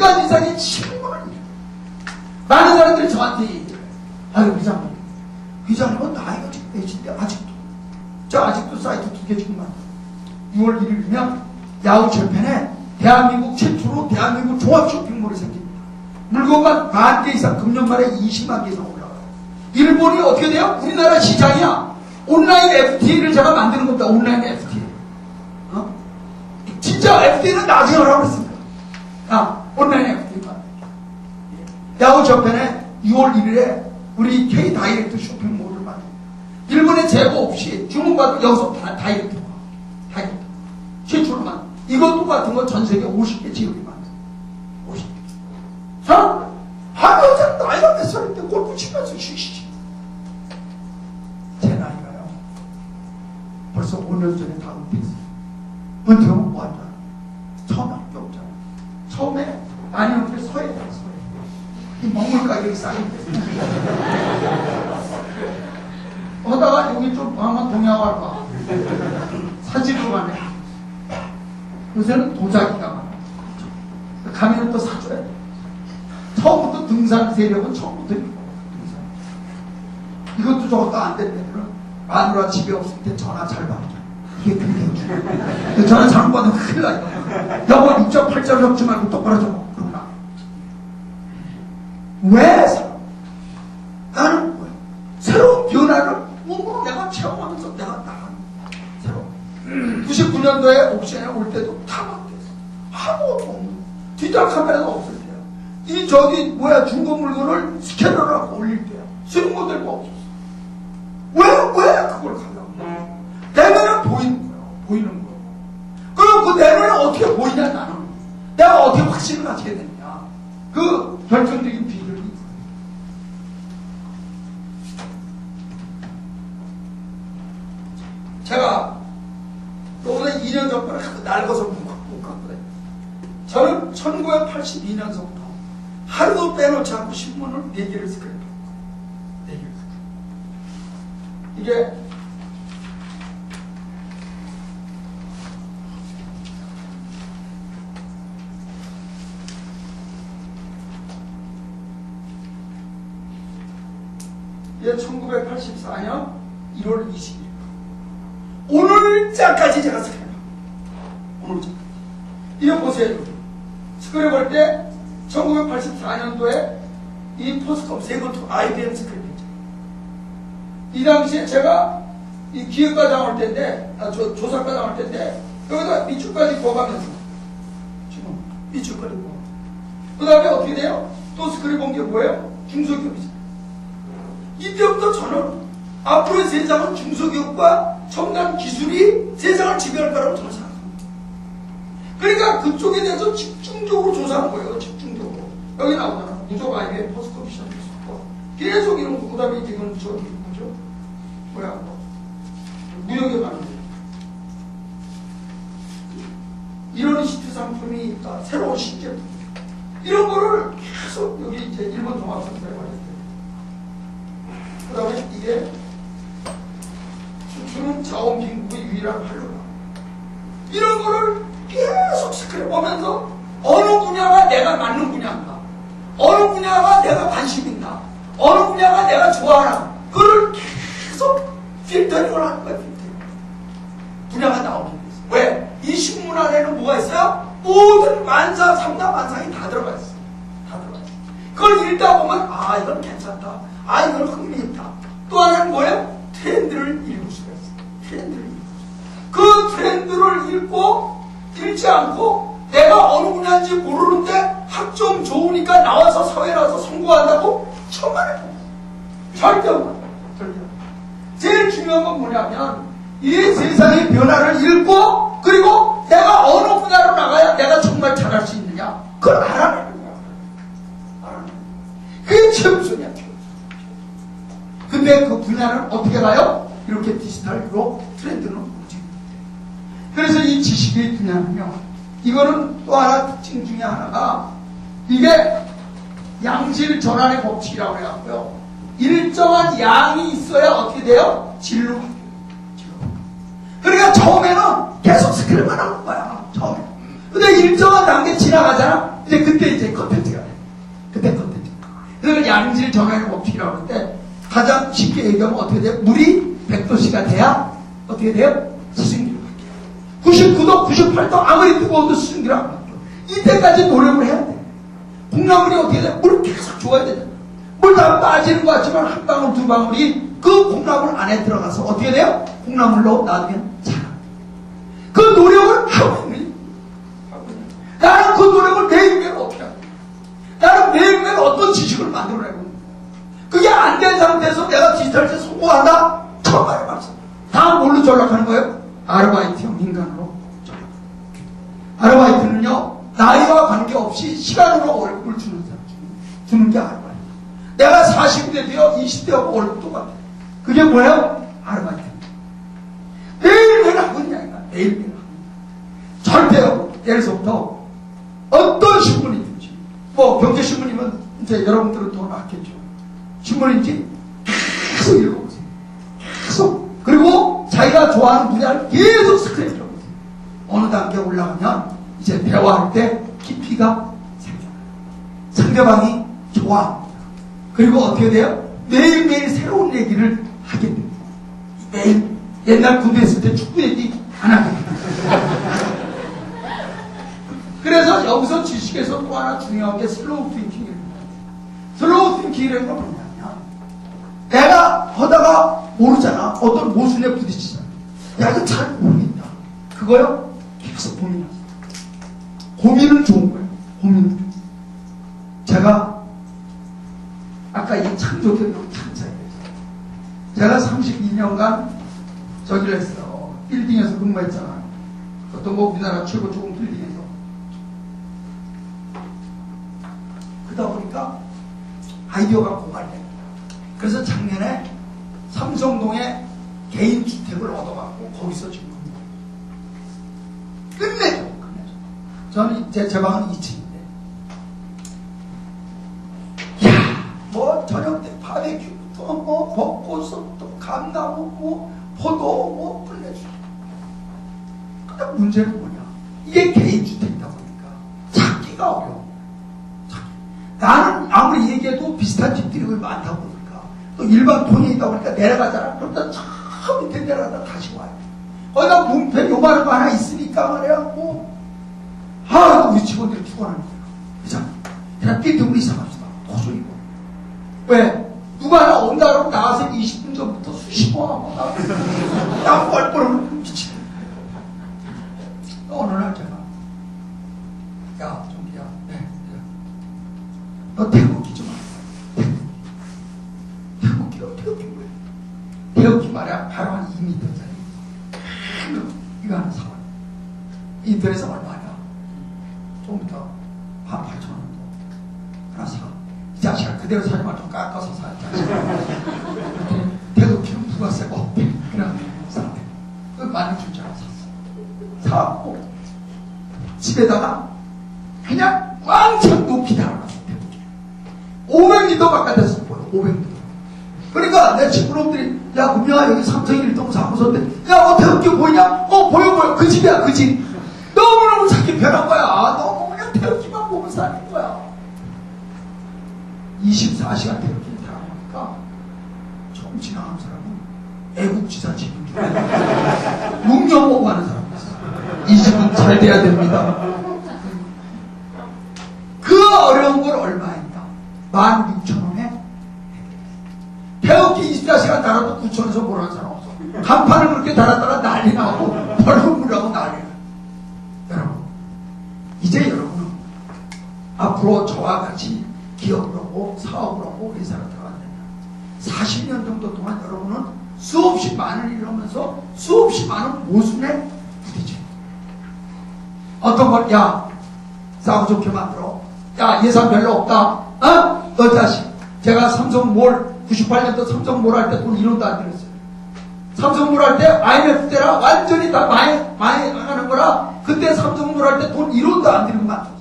100가지 이상의 질문을 많은 사람들이 저한테 얘기해요. 아유, 회장님. 회장님은 나이가 몇인데 아직도. 저 아직도 사이트 두 개 지금 만들어. 6월 1일이면 야후 재팬에 대한민국 최초로 대한민국 종합 쇼핑몰이 생깁니다. 물건만 만 개 이상, 금년 말에 20만 개 이상 올라가요. 일본이 어떻게 돼요? 우리나라 시장이야. 온라인 FTA를 제가 만드는 겁니다. 온라인 FTA. 어? 진짜 FTA는 나중에 하라고 했습니다. 아, 온라인 FTA. 야후 저편에 6월 1일에 우리 K 다이렉트 쇼핑몰을 만듭니다. 일본에 재고 없이 주문받고 여기서 다 다이렉트 와. 다이렉트. 최초로 만 이것 똑같은 거 전 세계 50개 지역이 만든 50개. 자, 한여자 나이가 몇 살인데 골프 치면서 쉬시지. 제 나이가요. 벌써 5년 전에 다 은퇴했어요. 은퇴하면 뭐 한다? 이 먹물 가격이 싸긴데. 하다가 여기 좀 방만 동양화 봐. 사진으로 가네. 요새는 도자기가 많아. 가면은 또 사줘야 돼. 처음부터 등산 세력은 처음부터 있고, 등산. 이것도 저것도 안 된다면 마누라 집에 없을 때 전화 잘 받게. 이게 그게 중요해. 전화 잘못 받으면 큰일 나. 이거. 여보 6.8절 적지 말고 똑바로 적어. 왜? 사? 나는 뭐야? 새로운 변화를 몸으로 내가 체험하면서 내가 나가는 새로운. 99년도에 옥션에 올 때도 다 바뀌었어. 아무것도 없는. 디지털 카메라도 없을 때야. 이 저기 뭐야 중고 물건을 스캐너로 올릴 때야. 쓰는 모델도 없었어 제가 요번에 2년 전부터 낡아서 못 갔거든요. 저는 1982년서부터 하루도 빼놓지 않고 신문을 4개를 스크랩했고 4개를 스크랩. 이게 이게 1984년 1월 20일 오늘자까지 제가 스크랩 오늘자까지 이거 보세요 스크랩 할때 1984년도에 이 포스컴 세건투 IBM 스크랩했죠. 이 당시에 제가 이 기획과장 할 때인데 아, 조, 조사과장 할 때인데 여기다 밑줄까지 구워가면서 지금 밑줄까지 구워 그 다음에 어떻게 돼요? 또 스크랩 온게 뭐예요? 중소기업이죠 이때부터 저는 앞으로의 세상은 중소기업과 첨단 기술이 세상을 지배할 거라고 저는 생각합니다. 그러니까 그쪽에 대해서 집중적으로 조사하는 거예요. 집중적으로. 여기 나오잖아. 무적 아이비의 포스커미션 있었고 계속 이런 거. 그 다음에 이건 저기 뭐죠? 뭐야 뭐. 무역에 관한 이런 시트 상품이 있다. 새로운 신제품. 이런 거를 계속 여기 이제 일본 종합상사에 말했어요. 그 다음에 이게 수출은 자원 빈국의 유일한 활로다. 이런 거를 계속 스크랩하면서 어느 분야가 내가 맞는 분야인가, 어느 분야가 내가 관심 있나, 어느 분야가 내가 좋아하나, 그걸 계속 필터링을 하는 거야, 필터링. 분야가 나오는 거있어 왜? 이 신문 안에는 뭐가 있어요? 모든 만사, 삼다 만상이 다 들어가 있어. 다 들어가 있어. 그걸 읽다 보면, 아, 이건 괜찮다. 아, 이건 흥미있다. 또 하나는 뭐예요? 트렌드를 읽을 있어요. 트렌드를 그 트렌드를 읽고, 읽지 않고, 내가 어느 분야인지 모르는데 학점 좋으니까 나와서 사회 나서 성공한다고? 천만에 절대 없다. 제일 중요한 건 뭐냐면, 이 세상의 변화를 읽고, 그리고 내가 어느 분야로 나가야 내가 정말 잘할 수 있느냐? 그걸 알아내는 거야. 알아내는 거야. 그게 최우선이야, 최우선. 근데 그 분야는 어떻게 가요? 이렇게 디지털로 트렌드는 움직입니다. 그래서 이 지식의 분야는요, 이거는 또 하나 특징 중에 하나가, 이게 양질 전환의 법칙이라고 해갖고요. 일정한 양이 있어야 어떻게 돼요? 질로. 그러니까 처음에는 계속 스크랩만 하는 거야. 처음에. 그 근데 일정한 단계 지나가잖아? 이제 그때 이제 컨텐츠가 돼. 그때 컨텐츠. 그래서 양질 정하는 법칙이라고 하는데 가장 쉽게 얘기하면 어떻게 돼요? 물이 100도씨가 돼야 어떻게 돼요? 수증기로 바뀌어요. 99도, 98도 아무리 뜨거워도 수증기로 안 바뀌어. 이때까지 노력을 해야 돼. 콩나물이 어떻게 돼? 물을 계속 줘야 되잖아. 물 다 빠지는 것 같지만 한 방울 두 방울이 그 콩나물 안에 들어가서 어떻게 돼요? 콩나물로 놔두면 자라. 그 노력을 하고 있는. 나는 그 노력을 매일매일 어떻게 하고 나는 매일매일 어떤 지식을 만들어내고 그게 안 된 상태에서 내가 디지털에 성공한다? 정말 말씀. 다 뭘로 전락하는 거예요? 아르바이트형 인간으로 전락. 아르바이트는요, 나이와 관계없이 시간으로 월급을 주는 사람, 주는 게 아르바이트. 내가 40대 되어 20대하고 월급 똑같아. 그게 뭐예요? 아르바이트. 매일매일 하고 있냐, 이거. 매일매일 하고 있냐. 절대요, 예를서부터 어떤 신문이든지, 뭐 경제신문이면 이제 여러분들은 더 낫겠죠. 신문인지 계속 읽어보세요. 계속. 자기가 좋아하는 분야를 계속 스크랩 해보세요. 어느 단계 올라가면 이제 대화할 때 깊이가 생겨나요. 상대방이 좋아합니다. 그리고 어떻게 돼요? 매일매일 새로운 얘기를 하게 됩니다. 매일 옛날 군대 있을 때 축구 얘기 안 하게 됩니다. 그래서 여기서 지식에서 또 하나 중요한 게 슬로우 띵킹입니다. 슬로우 띵킹이라는 건 뭐냐면 내가 하다가 모르잖아. 어떤 모순에 부딪히잖아. 야 이거 잘 모르겠다. 그거요? 계속 고민하세요. 고민은 좋은 거예요. 고민은. 제가 아까 이 창사에 대해서 제가 32년간 저기를 했어요. 빌딩에서 근무했잖아요. 어떤 뭐 우리나라 최고 좋은 빌딩에서. 그러다 보니까 아이디어가 고갈됩니다. 그래서 작년에 삼성동에 개인 주택을 얻어갖고 거기서 지금 끝내죠. 끝내죠. 저는 제, 제 방은 2층인데. 야, 뭐 저녁 때 바베큐부터 뭐 벚꽃부터 감나무 뭐 포도 뭐 끝내죠. 근데 문제는 뭐냐? 이게 개인 주택이다 보니까 찾기가 어려워. 나는 아무리 얘기해도 비슷한 집들이 많다 보니까 또 일반 돈이 있다 보니까 내려가잖아. 그러다 저 밑에 내려가다 다시 와요. 거기다 문패 거 하나 있으니까 말이야. 뭐, 아, 우리 직원들이 거야. 그죠? 그냥 삐뚤고 이상합시다. 도저히 뭐. 왜? 누가 하나 온다 그러면 나와서 20분 전부터 수십 번 하고 나 양보할 뻔하면 미치겠네. 어느 날 제가 야, 정기야, 네, 네. 너 좀 이따 한 8천 원 하나 사. 이 자식아 그대로 사지 말고 좀 깎아서 사. 태국기는 부가세고 그냥 사. 그 많이 줄줄 알았어. 사고 집에다가 그냥 왕창 높이 달아놨어. 500m 바깥에서 보여. 500m. 그러니까 내 친구놈들이 야 금영아 여기 삼성 일 동 사무소인데 야어 태극기 보이냐? 어 보여 보여 그 집이야 그 집. 너무너무 자기 변한 거야. 사는 거야. 24시간 태극기를 처음 지나간 사람은 애국지사 알고 묵념 보고 하는 사람이 있어. 이 집은 잘 돼야 됩니다. 그 어려운 걸 얼마 했다? 16,000원에 태극기 24시간 달아도 9천원에서 뭐라는 사람 없어. 간판을 그렇게 달았다가 난리 나고 벌금물하고 난리 나. 여러분, 이제 여러분은 앞으로 저와 같이 기업을 하고 사업을 하고 회사를 들어간다면 40년 정도 동안 여러분은 수없이 많은 일을 하면서 수없이 많은 모순에 부딪혀. 어떤 걸, 야, 싸고 좋게 만들어. 야, 예산 별로 없다. 어? 너 자식. 제가 삼성 몰, 98년도 삼성 몰 할 때 돈 1원도 안 들었어요. 삼성몰 할때 IMF 때라 완전히 다 많이, 많이 나가는 거라 그때 삼성몰 할때 돈 1원도 안 들고 만들었어요.